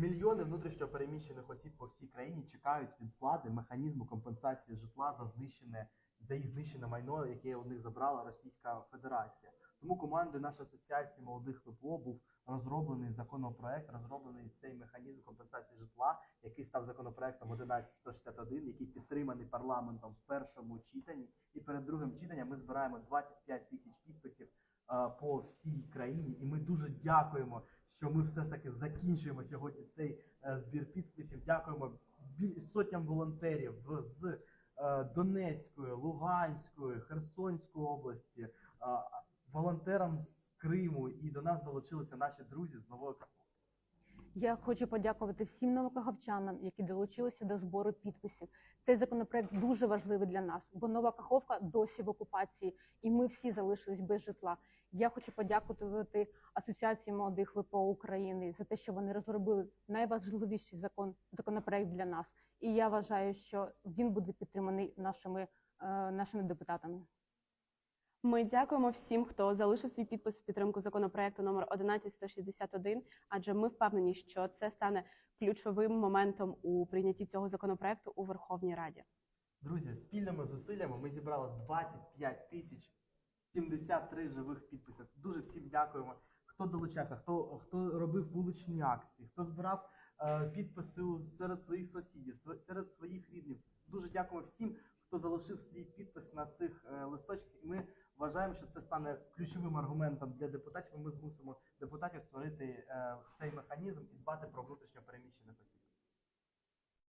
Мільйони внутрішньо переміщених осіб по всій країні чекають від влади механізму компенсації житла за знищене за їх знищене майно, яке у них забрала Російська Федерація. Тому командою нашої асоціації молодих ВПО був розроблений законопроект, розроблений цей механізм компенсації житла, який став законопроектом 11161, який підтриманий парламентом в першому читанні. І перед другим читанням ми збираємо 25 тисяч підписів по всій країні. І ми дуже дякуємо, що ми все ж таки закінчуємо сьогодні цей е, збір підписів. Дякуємо сотням волонтерів з е, Донецької, Луганської, Херсонської області, волонтерам з Криму. І до нас долучилися наші друзі з Каховки. Я хочу подякувати всім новокаховчанам, які долучилися до збору підписів. Цей законопроект дуже важливий для нас, бо нова каховка досі в окупації, і ми всі залишились без житла. Я хочу подякувати Асоціації молодих ВПО України за те, що вони розробили найважливіший закон законопроект для нас. І я вважаю, що він буде підтриманий нашими, е, нашими депутатами. Ми дякуємо всім, хто залишив свій підпис в підтримку законопроекту номер 11161, адже ми впевнені, що це стане ключовим моментом у прийнятті цього законопроекту у Верховній Раді. Друзі, спільними зусиллями ми зібрали 25 тисяч 73 живих підписів. Дуже всім дякуємо. Хто долучався, хто, хто робив вуличні акції, хто збирав е, підписи серед своїх сусідів, серед своїх рідних. Дуже дякуємо всім, хто залишив свій підпис на цих е, листочках. І ми вважаємо, що це стане ключовим аргументом для депутатів. Ми змусимо депутатів створити е, цей механізм і дбати про внутрішньо переміщених осіб.